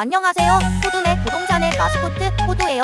안녕하세요. 호두네 부동산의 마스코트 호두예요.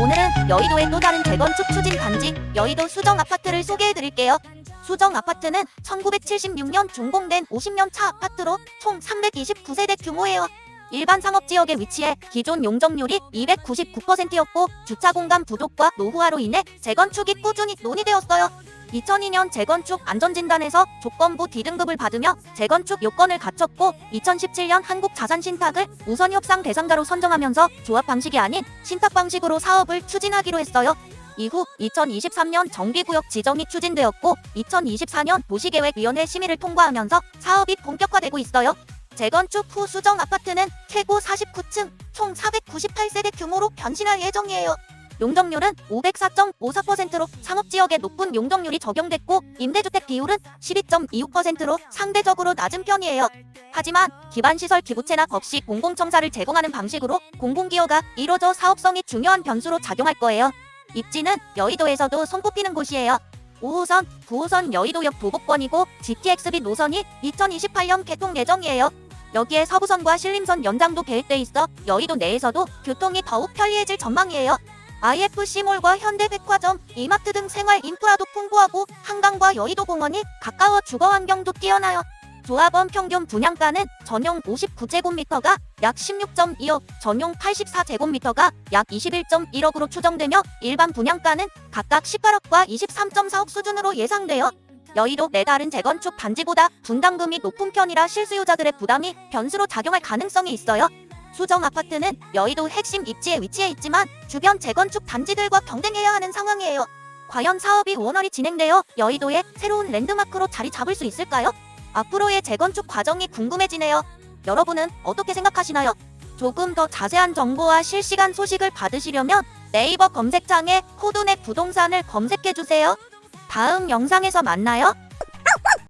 오늘은 여의도의 또 다른 재건축 추진 단지 여의도 수정 아파트를 소개해 드릴게요. 수정 아파트는 1976년 준공된 50년 차 아파트로 총 329세대 규모예요. 일반 상업 지역에 위치해 기존 용적률이 299%였고 주차 공간 부족과 노후화로 인해 재건축이 꾸준히 논의되었어요. 2002년 재건축 안전진단에서 조건부 D등급을 받으며 재건축 요건을 갖췄고 2017년 한국자산신탁을 우선 협상 대상자로 선정하면서 조합 방식이 아닌 신탁 방식으로 사업을 추진하기로 했어요. 이후 2023년 정비구역 지정이 추진되었고 2024년 도시계획위원회 심의를 통과하면서 사업이 본격화되고 있어요. 재건축 후 수정 아파트는 최고 49층 총 498세대 규모로 변신할 예정이에요. 용적률은 504.54%로 상업지역에 높은 용적률이 적용됐고 임대주택 비율은 12.26%로 상대적으로 낮은 편이에요. 하지만 기반시설 기부채납 없이 공공청사를 제공하는 방식으로 공공기여가 이뤄져 사업성이 중요한 변수로 작용할 거예요. 입지는 여의도에서도 손꼽히는 곳이에요. 5호선, 9호선 여의도역 도곡권이고 GTX-B 노선이 2028년 개통 예정이에요. 여기에 서부선과 신림선 연장도 계획돼 있어 여의도 내에서도 교통이 더욱 편리해질 전망이에요. IFC몰과 현대백화점, 이마트 등 생활 인프라도 풍부하고 한강과 여의도 공원이 가까워 주거 환경도 뛰어나요. 조합원 평균 분양가는 전용 59제곱미터가 약 16.2억, 전용 84제곱미터가 약 21.1억으로 추정되며 일반 분양가는 각각 18억과 23.4억 수준으로 예상돼요. 여의도 내 다른 재건축 단지보다 분담금이 높은 편이라 실수요자들의 부담이 변수로 작용할 가능성이 있어요. 수정 아파트는 여의도 핵심 입지에 위치해 있지만 주변 재건축 단지들과 경쟁해야 하는 상황이에요. 과연 사업이 원활히 진행되어 여의도의 새로운 랜드마크로 자리 잡을 수 있을까요? 앞으로의 재건축 과정이 궁금해지네요. 여러분은 어떻게 생각하시나요? 조금 더 자세한 정보와 실시간 소식을 받으시려면 네이버 검색창에 호두넷 부동산을 검색해주세요. 다음 영상에서 만나요.